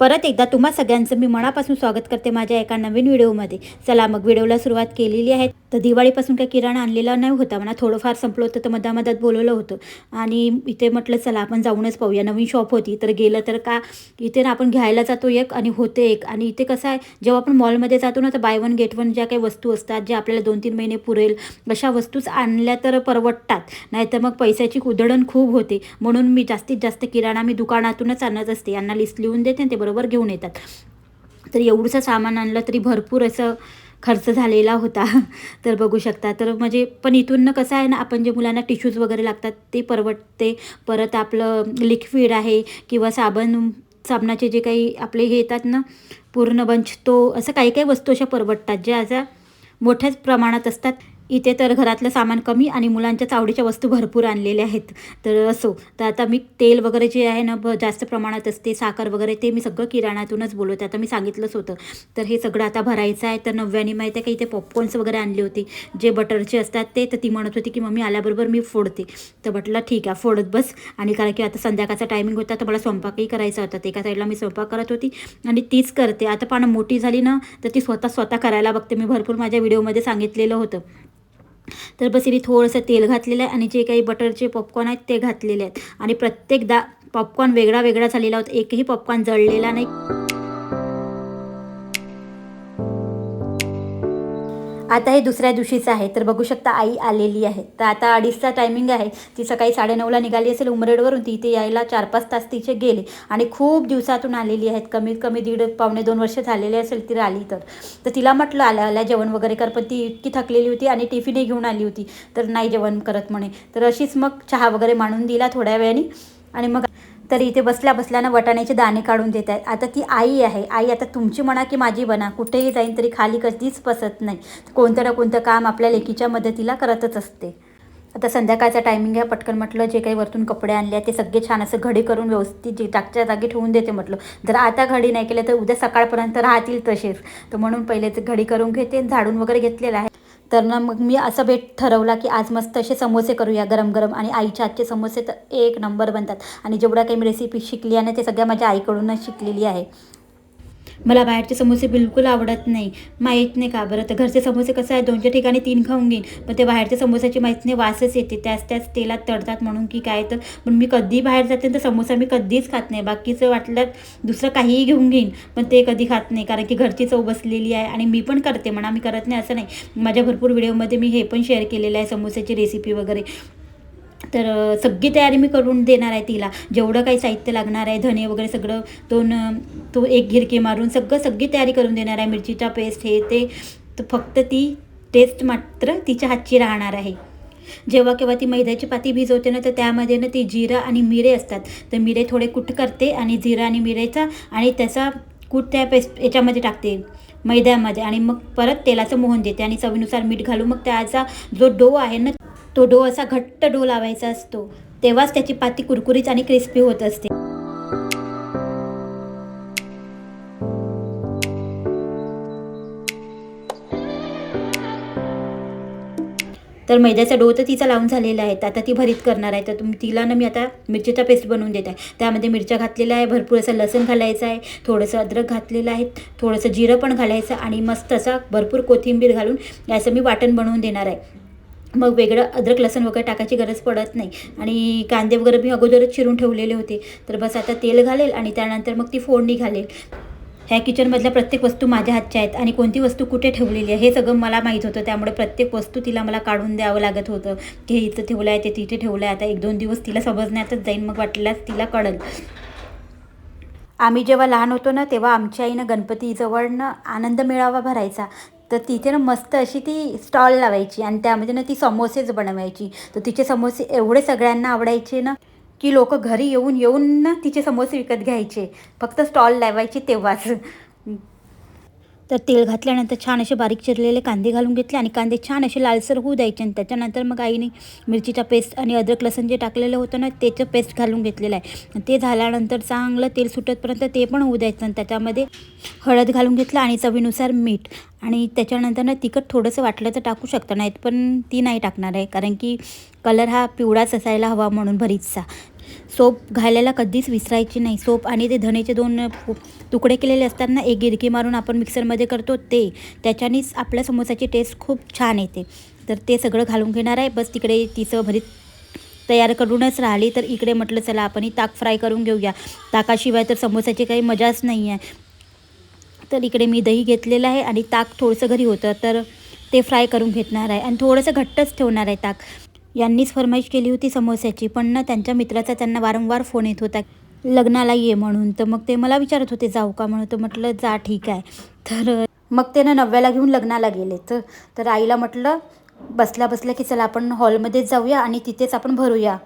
परत एकदा तुम्हा सगळ्यांचं मी मनापासून स्वागत करते माझ्या एका नवीन व्हिडिओमध्ये. चला मग व्हिडिओला सुरुवात केलेली आहे. तर दिवाळीपासून काही किराणा आणलेला नाही होता. मला थोडंफार संपलं होतं तर मधामधात बोलवलं होतं. आणि इथे म्हटलं चला आपण जाऊनच पाहूया. नवीन शॉप होती. तर गेलं तर का? इथे ना आपण घ्यायला जातो एक आणि होते एक. आणि इथे कसं आहे जेव्हा आपण मॉलमध्ये जातो ना तर बाय वन गेट वन ज्या काही वस्तू असतात ज्या आपल्याला दोन तीन महिने पुरेल अशा वस्तूच आणल्या तर परवडतात. नाहीतर मग पैशाची उधळण खूप होते. म्हणून मी जास्तीत जास्त किराणा मी दुकानातूनच आणत असते. यांना लिस्ट लिहून देते ते बरोबर बरोबर घेऊन येतात. तर एवढंसं सामान आणलं तरी भरपूर असं खर्च झालेला होता. तर बघू शकता. तर म्हणजे पण इथून ना कसं आहे ना आपण जे मुलांना टिश्यूज वगैरे लागतात ते परवडते. परत आपलं लिक्विड आहे किंवा साबण साबणाचे जे काही आपले हे येतात ना पूर्ण बंच तो असं काही काही वस्तू अशा परवडतात ज्या अशा मोठ्याच प्रमाणात असतात. इथे तर घरातलं सामान कमी आणि मुलांच्या चावडीच्या वस्तू भरपूर आणलेल्या आहेत. तर असो तर आता मी तेल वगैरे जे आहे ना ब जास्त प्रमाणात असते साखर वगैरे ते मी सगळं किराणातूनच बोलवते. आता मी सांगितलंच होतं. तर हे सगळं आता भरायचं आहे. तर नव्याने माहिती आहे का इथे पॉपकॉर्न्स वगैरे आणले होते. जे बटरचे असतात ते तर ती म्हणत होती की मम्मी आल्याबरोबर मी फोडते. तर म्हटलं ठीक आहे फोडत बस. आणि कारण की आता संध्याकाळचा टायमिंग होता तर मला स्वयंपाकही करायचा होता. एका साईडला मी स्वयंपाक करत होती आणि तीच करते. आता पण मोठी झाली ना तर ती स्वतः स्वतः करायला बघते. मी भरपूर माझ्या व्हिडिओमध्ये सांगितलेलं होतं. तर बस इथे थोडंसं तेल घातलेलं आहे आणि जे काही बटरचे पॉपकॉर्न आहेत ते घातलेले आहेत. आणि प्रत्येकदा पॉपकॉर्न वेगळा वेगळा झालेला होता. एकही पॉपकॉर्न जळलेला नाही. आता हे दुसऱ्या दिवशीचं आहे. तर बघू शकता आई आलेली आहे. तर आता अडीचचा टायमिंग आहे. ती सकाळी साडेनऊला निघाली असेल उमरेडवरून ती इथे यायला चार पाच तास तिचे गेले. आणि खूप दिवसातून आलेली आहेत. कमीत कमी दीड पावणे दोन वर्ष झालेले असेल ती आली तर. तर तिला म्हटलं आल्या आल्या जेवण वगैरे कर. पण ती इतकी थकलेली होती आणि टिफिनही घेऊन आली होती. तर नाही जेवण करत म्हणे. तर अशीच मग चहा वगैरे मांडून दिला थोड्या वेळाने. आणि मग तर इथे बसल्या बसल्यानं वटाण्याचे दाणे काढून देत आहेत. आता ती आई आहे. आई आता तुमची म्हणा की माझी म्हणा कुठेही जाईन तरी खाली कधीच पसत नाही. कोणतं ना कोणतं काम आपल्या लेकीच्या मदतीला करतच असते. आता संध्याकाळचा टायमिंग आहे पटकन म्हटलं जे काही वरतून कपडे आणले आहेत ते सगळे छान असं घडी करून व्यवस्थित जे जागच्या जागी ठेवून देते म्हटलं. जर आता घडी नाही केलं तर उद्या सकाळपर्यंत राहतील तसेच. तर म्हणून पहिले ते घडी करून घेते झाडून वगैरे घेतलेलं आहे. तर ना मग मी असं भेट ठरवला की आज मस्त असे समोसे करूया गरम गरम आणि आईच्या आजचे समोसे तर एक नंबर बनतात. आणि जेवढ्या काही मी रेसिपी शिकली आहे ना ते सगळ्या माझ्या आईकडूनच शिकलेली आहे. मला बाहेरचे समोसे बिलकुल आवडत नाही. माहीत नाही का बरं? तर घरचे समोसे कसं आहे दोनच्या ठिकाणी तीन खाऊन घेईन. पण ते बाहेरच्या समोसाची माहीत नाही वासच येते. त्याच त्याच तेलात तळतात म्हणून की काय तर. पण मी कधी बाहेर जाते तर समोसा मी कधीच खात नाही. बाकीचं वाटल्यात दुसरं काहीही घेऊन घेईन पण ते कधी खात नाही. कारण की घरची चव बसलेली आहे आणि मी पण करते म्हणा. मी करत नाही असं नाही. माझ्या भरपूर व्हिडिओमध्ये मी हे पण शेअर केलेलं आहे समोस्याची रेसिपी वगैरे. तर सगळी तयारी मी करून देणार आहे तिला. जेवढं काही साहित्य लागणार आहे धने वगैरे सगळं दोन तो एक गिरकी मारून सगळं सगळी तयारी करून देणार आहे. मिरचीचा पेस्ट हे ते. तर फक्त ती टेस्ट मात्र तिच्या हातची राहणार आहे. जेव्हा केव्हा ती मैद्याची पाती भिजवते ना तर त्यामध्ये ना ती जिरा आणि मिरे असतात. तर मिरे थोडे कुट करते आणि जिरा आणि मिरेचा आणि त्याचा कूट त्या पेस्ट याच्यामध्ये टाकते मैद्यामध्ये. आणि मग परत तेलाचं मोहन देते आणि चवीनुसार मीठ घालून मग त्याचा जो डो आहे ना तो डो असा घट्ट डो लावायचा असतो. तेव्हाच त्याची पाती कुरकुरीत आणि क्रिस्पी होत असते. तर मैद्याचा डो तर तिचा लावून झालेला आहे. आता ती भरीत करणार आहे. तर तुम्ही तिला ना मी आता मिरचीचा पेस्ट बनवून देत आहे. त्यामध्ये मिरच्या घातलेल्या आहे. भरपूर असं लसूण घालायचं आहे. थोडंसं अद्रक घातलेलं आहे. थोडंसं जिरं पण घालायचं आणि मस्त असा भरपूर कोथिंबीर घालून याचं मी वाटण बनवून देणार आहे. मग वेगळं अद्रक लसूण वगैरे टाकायची गरज पडत नाही. आणि कांदे वगैरे मी अगोदरच चिरून ठेवलेले होते. तर बस आता तेल घालेल आणि त्यानंतर मग ती फोडणी घालेल. ह्या किचनमधल्या प्रत्येक वस्तू माझ्या हातच्या आहेत आणि कोणती वस्तू कुठे ठेवलेली आहे हे सगळं मला माहीत होतं. त्यामुळे प्रत्येक वस्तू तिला मला काढून द्यावं लागत होतं. की हे इथं ठेवलं आहे ते तिथे ठेवलं आहे आता एक दोन दिवस तिला समजण्यातच जाईन मग वाटल्यास तिला कळेल. आम्ही जेव्हा लहान होतो ना तेव्हा आमच्या आईनं गणपतीजवळनं आनंद मेळावा भरायचा. तर तिथे ना मस्त अशी ती स्टॉल लावायची आणि त्यामध्ये ना ती समोसेच बनवायची. तर तिचे समोसे एवढे सगळ्यांना आवडायचे ना की लोक घरी येऊन येऊन ना तिचे समोसे विकत घ्यायचे. फक्त स्टॉल लावायचे तेव्हाच. तर तेल घातल्यानंतर छान असे बारीक चिरलेले कांदे घालून घेतले आणि कांदे छान असे लालसर होऊ द्यायचे आणि त्याच्यानंतर मग आईने मिरचीचा पेस्ट आणि अद्रक लसण जे टाकलेलं होतं ना त्याचं पेस्ट घालून घेतलेलं आहे. आणि ते झाल्यानंतर चांगलं तेल सुटतपर्यंत ते पण होऊ द्यायचं आणि त्याच्यामध्ये हळद घालून घेतलं आणि चवीनुसार मीठ. आणि त्याच्यानंतर ना तिखट थोडंसं वाटलं तर टाकू शकता नाहीत पण ती नाही टाकणार आहे कारण की कलर हा पिवळाच असायला हवा म्हणून भरीतचा सोप घालायला कधीच विसरायची नाही. सोप आणि ते धनेचे दोन तुकडे केलेले असतात ना एक गिरकी मारून आपण मिक्सरमध्ये करतो ते त्याच्यानेच आपल्या समोसाची टेस्ट खूप छान येते. तर ते सगळं घालून घेणार आहे. बस तिकडे तिचं भरीत तयार करूनच राहिली. तर इकडे म्हटलं चला आपण ही ताक फ्राय करून घेऊया. ताकाशिवाय तर समोसाची काही मजाच नाही आहे. तर इकडे मी दही घेतलेलं आहे आणि ताक थोडंसं घरी होतं तर ते फ्राय करून घेतणार आहे. आणि थोडंसं घट्टच ठेवणार आहे ताक. यांनीच फरमाईश केली होती समोस्याची पण ना त्यांच्या मित्राचा त्यांना वारंवार फोन येत होता लग्नाला ये म्हणून. तर मग ते मला विचारत होते जाऊ का? म्हणून. तर म्हटलं जा ठीक आहे. तर मग ते ना नव्याला घेऊन लग्नाला गेले. तर तर आईला म्हटलं बसल्या बसल्या की चला आपण हॉलमध्येच जाऊया आणि तिथेच आपण भरूया.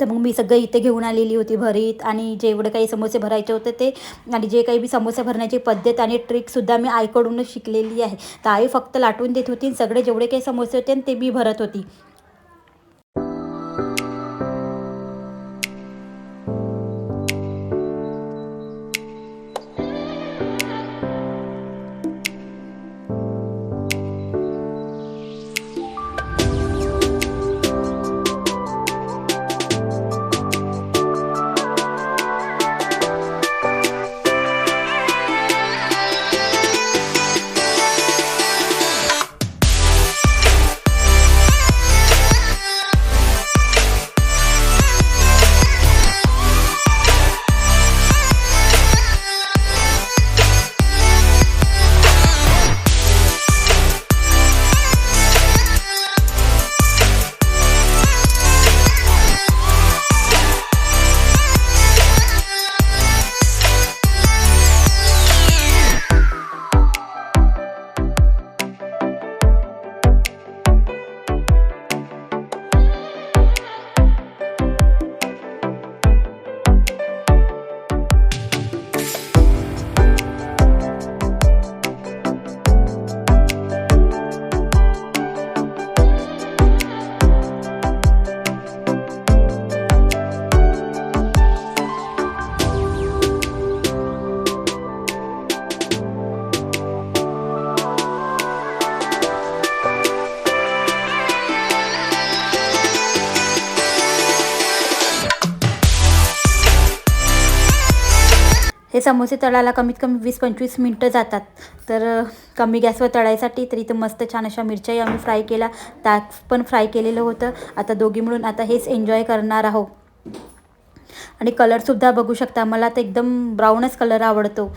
तर मग मी सगळं इथे घेऊन आलेली होती भरीत आणि जेवढे काही समोसे भरायचे होते ते आणि जे काही मी समोसे भरण्याची पद्धत आणि ट्रिकसुद्धा मी आईकडूनच शिकलेली आहे. तर आई फक्त लाटून देत होती आणि सगळे जेवढे काही समोसे होते ते मी भरत होती. समोसे तळायला कमीत कमी वीस पंचवीस मिनटं जातात. तर कमी गॅसवर तळायसाठी तर इथं मस्त छान अशा मिरच्याही आम्ही फ्राय केला ताक पण फ्राय केलेलं होतं. आता दोघी मिळून आता हेच एन्जॉय करणार आहोत. आणि कलरसुद्धा बघू शकता. मला तर एकदम ब्राऊनच कलर आवडतो.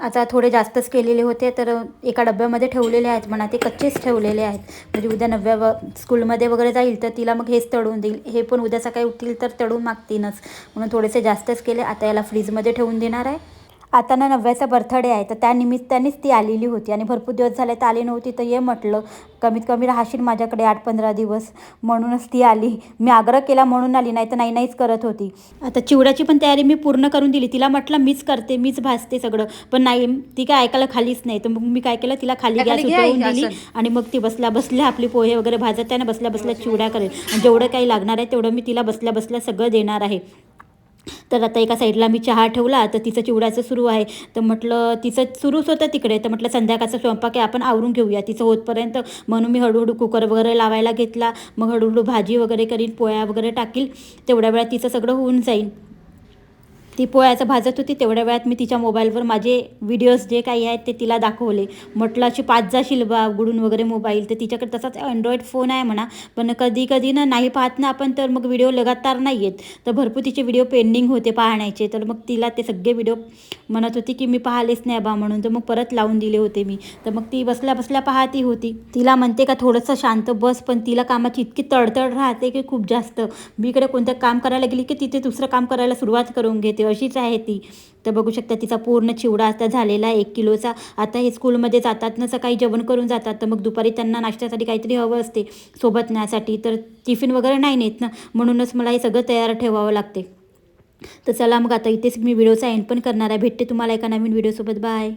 आता थोडे जास्तच केलेले होते तर एका डब्यामध्ये ठेवलेले आहेत म्हणा ते कच्चेच ठेवलेले आहेत. म्हणजे उद्या नव्या व स्कूलमध्ये वगैरे जाईल तर तिला मग हेच तळून देईल. हे पण उद्या सकाळी उठतील तर तळून मागतीनच म्हणून थोडेसे जास्तच केले. आता याला फ्रीजमध्ये ठेवून देणार आहे. आता ना नव्याचा बर्थडे आहे तर त्या निमित्तानेच ती आलेली होती. आणि भरपूर दिवस झाले तर आली नव्हती तर ये म्हटलं कमीत कमी राहशील माझ्याकडे आठ पंधरा दिवस. म्हणूनच ती आली. मी आग्रह केला म्हणून आली नाही तर नाही नाहीच करत होती. आता चिवड्याची पण तयारी मी पूर्ण करून दिली. तिला म्हटलं मीच करते मीच भाजते सगळं. पण नाही ती काय ऐकायला खालीच नाही. तर मग मी काय केलं तिला खाली गॅस उतरवून दिली. आणि मग ती बसल्या बसल्या आपली पोहे वगैरे भाजत त्यानं बसल्या बसल्या चिवड्या करेल. जेवढं काही लागणार आहे तेवढं मी तिला बसल्या बसल्या सगळं देणार आहे. तर आता एका साईडला मी चहा ठेवला तर तिचं चिवडायचं सुरू आहे. तर म्हटलं तिचं सुरूच होतं तिकडे तर म्हटलं संध्याकाळचा स्वयंपाक आहे आपण आवरून घेऊया. तिचं होतपर्यंत म्हणून मी हळूहळू कुकर वगैरे लावायला घेतला. मग हळूहळू भाजी वगैरे करीन पोळ्या वगैरे टाकील. तेवढ्या वेळा तिचं सगळं होऊन जाईल. ती पोळ्याचं भाजत होती तेवढ्या वेळात मी तिच्या मोबाईलवर माझे व्हिडिओज जे काही आहेत ते तिला दाखवले. म्हटलं अशी पाच जाशील बा उघडून वगैरे मोबाईल. तर तिच्याकडे तसाच अँड्रॉईड फोन आहे म्हणा. पण कधी कधी ना नाही पाहत ना आपण तर मग व्हिडिओ लगातार नाही येत. तर भरपूर तिचे व्हिडिओ पेंडिंग होते पाहण्याचे. तर मग तिला ते सगळे व्हिडिओ म्हणत होती की मी पाहिलेच नाही बा म्हणून. तर मग परत लावून दिले होते मी. तर मग ती बसल्या बसल्या पाहती होती. तिला म्हणते का थोडंसं शांत बस पण तिला कामाची इतकी तडतड राहते की खूप जास्त. मी इकडे कोणतं काम करायला गेली की तिथे दुसरं काम करायला सुरुवात करून घेते. अशीच आहे ती. तर बघू शकता तिचा पूर्ण चिवडा आता झालेला आहे एक किलोचा. आता हे स्कूलमध्ये जातात ना सकाळी जेवण करून जातात तर मग दुपारी त्यांना नाश्त्यासाठी काहीतरी हवं असते सोबत न्यासाठी. तर टिफिन वगैरे नाही नेत ना म्हणूनच मला हे सगळं तयार ठेवावं लागते. तर चला मग आता इथेच मी व्हिडिओचा एंड पण करणार आहे. भेटते तुम्हाला एका नवीन व्हिडिओसोबत बाय